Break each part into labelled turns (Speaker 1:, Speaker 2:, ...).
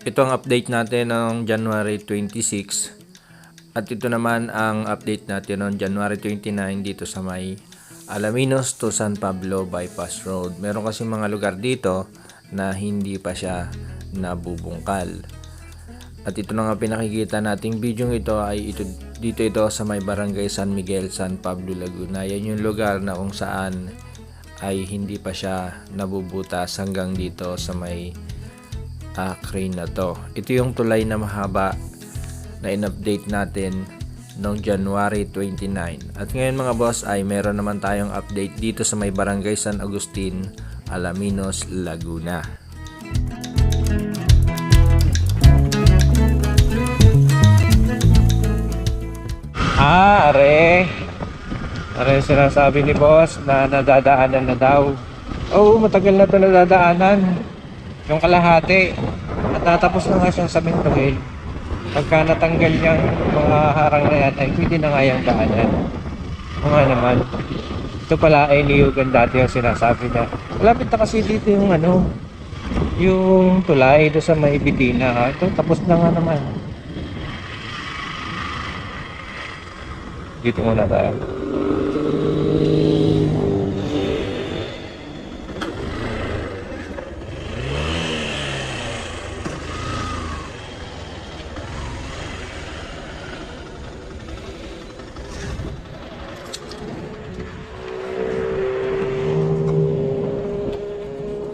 Speaker 1: ito ang update natin ng January 26 at ito naman ang update natin ng January 29 dito sa may Alaminos to San Pablo Bypass Road. Meron kasi mga lugar dito na hindi pa siya nabubungkal. At ito na nga pinakikita nating video ito ay ito, dito ito sa may barangay San Miguel, San Pablo, Laguna. Yan yung lugar na kung saan ay hindi pa siya nabubutas hanggang dito sa may uh, crane na to. Ito yung tulay na mahaba na in-update natin noong January 29. At ngayon mga boss ay meron naman tayong update dito sa may barangay San Agustin, Alaminos, Laguna. Ah, are. Are sinasabi ni boss na nadadaanan na daw. Oo, matagal na ito nadadaanan. Yung kalahati. At natapos na nga siyang samintuhin. Pagka natanggal yung mga harang na yan, ay pwede na nga yung daanan. O nga naman. Ito pala ay niyugan dati yung sinasabi na. Malapit na kasi dito yung ano, yung tulay doon sa may Bitina. Ito, tapos na nga naman. Dito muna tayo.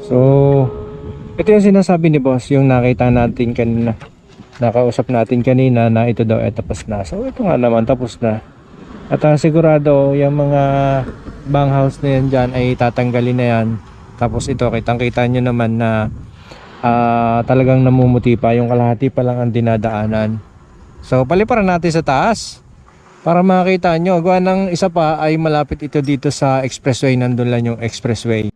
Speaker 1: So, ito yung sinasabi ni boss, yung nakita natin kanina. Nakausap natin kanina na ito daw ay tapos na. So, ito nga naman tapos na. At ah, sigurado, yung mga bang house na yan dyan ay tatanggalin na yan. Tapos ito, kitang-kita nyo naman na ah, talagang namumuti pa. Yung kalahati pa lang ang dinadaanan. So, paliparan natin sa taas. Para makita nyo, gawa ng isa pa ay malapit ito dito sa expressway. Nandun lang yung expressway.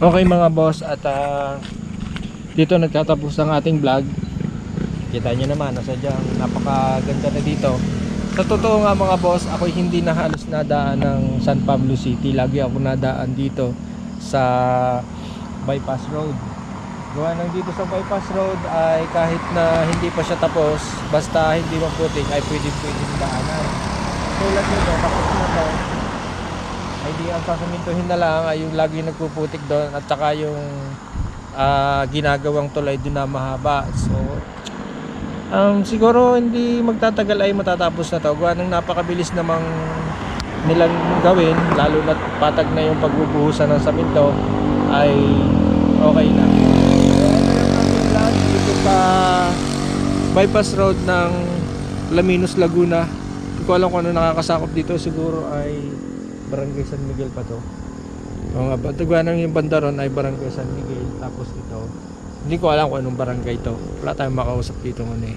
Speaker 1: Okay mga boss at ah, dito nagtatapos ang ating vlog. Kita nyo naman, nasadyang napakaganda na dito. Sa totoo nga mga boss, ako hindi na halos nadaan ng San Pablo City. Lagi ako nadaan dito sa bypass road. Gawa ng dito sa bypass road ay kahit na hindi pa siya tapos, basta hindi maputik ay pwede pwede daanan. Tulad nito, tapos na to, ay di ang sasamintuhin na lang ay yung lagi nagpuputik doon at saka yung ah, ginagawang tulay doon na mahaba. So, um, siguro hindi magtatagal ay matatapos na to. Gawa ng napakabilis namang nilang gawin, lalo na patag na yung pagbubuhusan ng saminto ay okay na. Dito sa bypass road ng Laminos, Laguna. Hindi ko alam kung ano nakakasakop dito. Siguro ay Barangay San Miguel pa to. O nga ba, tagwanan yung banda ron ay Barangay San Miguel. Tapos ito, hindi ko alam kung anong barangay to. Wala tayong makausap dito ngayon eh.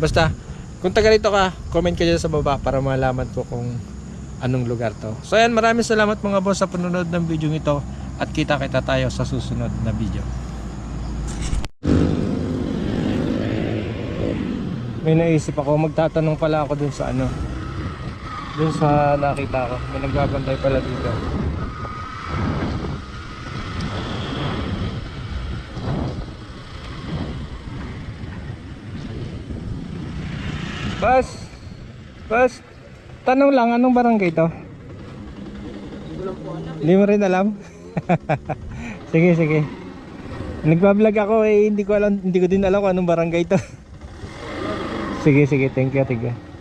Speaker 1: Basta, kung taga rito ka, comment ka dyan sa baba para malaman ko kung anong lugar to. So ayan, maraming salamat mga boss sa panonood ng video ito at kita-kita tayo sa susunod na video. May naisip ako, magtatanong pala ako dun sa ano, dun sa nakita ko. May nagbabantay pala dito. Bas, bas, tanong lang, anong barangay to? Hindi mo rin alam? sige, sige. Nagbablog ako eh, hindi ko alam, hindi ko din alam kung anong barangay to. sige, sige, thank you, thank you.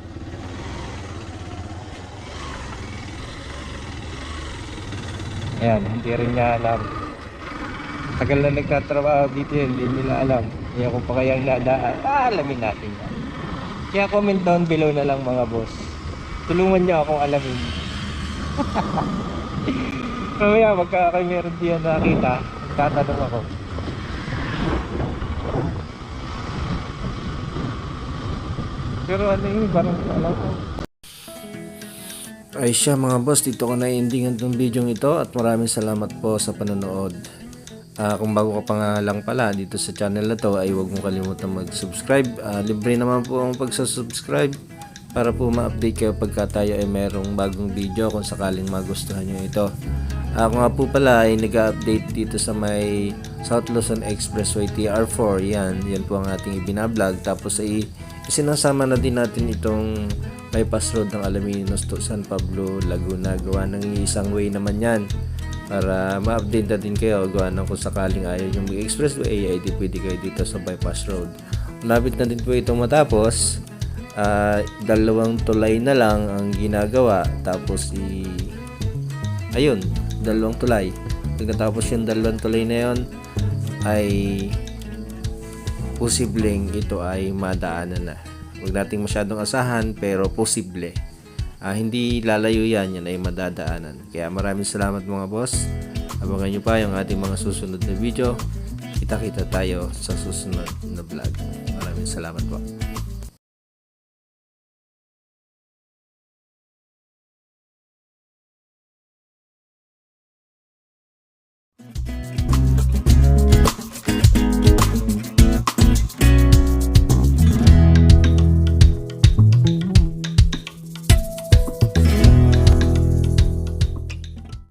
Speaker 1: Ayan, hindi rin niya alam. Tagal na nagtatrabaho dito yun, hindi nila alam. Kaya kung pa kayang nadaan, ah, alamin natin yan. Kaya comment down below na lang mga boss. Tulungan niyo akong alamin. Mamaya magka kay meron diyan nakita, tatanong ako. Pero ano yun, parang alam ko. Ay siya mga boss, dito ko na-endingan tong video ito at maraming salamat po sa panonood. Ah, kung bago ka pa nga lang pala dito sa channel na to ay huwag mong kalimutan mag-subscribe. Ah, libre naman po ang pagsasubscribe para po ma-update kayo pagka tayo ay merong bagong video kung sakaling magustuhan nyo ito. Ako nga po pala ay nag-update dito sa may South Luzon Expressway TR4. Yan, yan po ang ating ibinablog. Tapos ay isinasama na din natin itong bypass road ng Alaminos to San Pablo, Laguna. Gawa ng isang way naman yan para ma-update na din kayo. Gawa ng kung sakaling ayaw yung mag-expressway ay di pwede kayo dito sa bypass road. Malapit na din po itong matapos. Ah, dalawang tulay na lang ang ginagawa. Tapos i ayun dalawang tulay. Pagkatapos yung dalawang tulay na yon ay posibleng ito ay madaanan na huwag nating masyadong asahan pero posible Ah, hindi lalayo yan, yan ay madadaanan. Kaya maraming salamat mga boss. Abangan nyo pa yung ating mga susunod na video. Kita-kita tayo sa susunod na vlog. Maraming salamat po.